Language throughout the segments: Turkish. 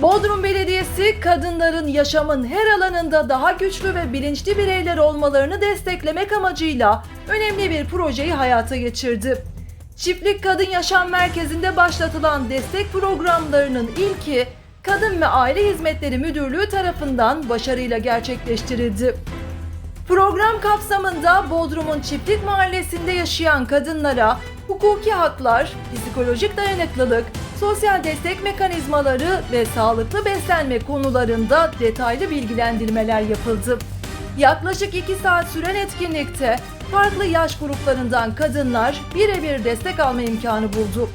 Bodrum Belediyesi kadınların yaşamın her alanında daha güçlü ve bilinçli bireyler olmalarını desteklemek amacıyla önemli bir projeyi hayata geçirdi. Çiftlik Kadın Yaşam Merkezi'nde başlatılan destek programlarının ilki Kadın ve Aile Hizmetleri Müdürlüğü tarafından başarıyla gerçekleştirildi. Program kapsamında Bodrum'un Çiftlik Mahallesi'nde yaşayan kadınlara hukuki haklar, psikolojik dayanıklılık, sosyal destek mekanizmaları ve sağlıklı beslenme konularında detaylı bilgilendirmeler yapıldı. Yaklaşık 2 saat süren etkinlikte farklı yaş gruplarından kadınlar birebir destek alma imkanı buldu.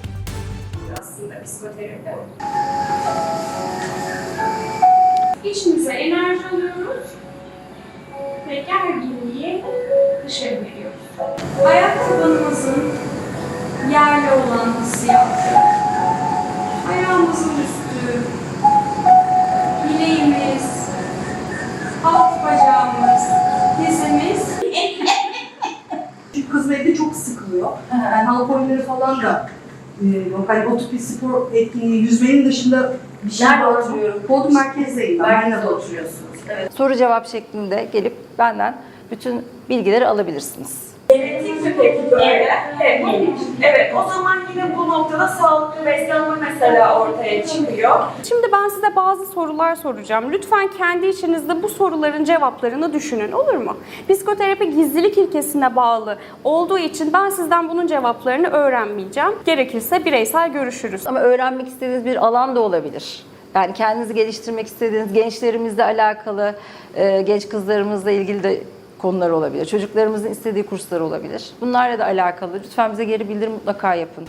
İçimize enerji alıyoruz ve gerginliği dışarı veriyoruz. Ayak tabanımızın çok sıkılıyor. Yani halk oyunları falan da e, yok. Hani o tip bir spor etkinliği, yüzmenin dışında bir şey Nerede oturuyorum? Bodrum merkezdeyim ben. Merkezde oturuyorsunuz. Evet. Soru cevap şeklinde gelip benden bütün bilgileri alabilirsiniz. Genetik peki böyle. Evet. evet. O zaman yine bu noktada sağlıklı beslenme mesela ortaya çıkıyor. Şimdi ben size bazı sorular soracağım. Lütfen kendi içinizde bu soruların cevaplarını düşünün olur mu? Psikoterapi gizlilik ilkesine bağlı olduğu için ben sizden bunun cevaplarını öğrenmeyeceğim. Gerekirse bireysel görüşürüz. Ama öğrenmek istediğiniz bir alan da olabilir. Yani kendinizi geliştirmek istediğiniz gençlerimizle alakalı, e, genç kızlarımızla ilgili de konular olabilir. Çocuklarımızın istediği kurslar olabilir. Bunlarla da alakalı. Lütfen bize geri bildirim mutlaka yapın.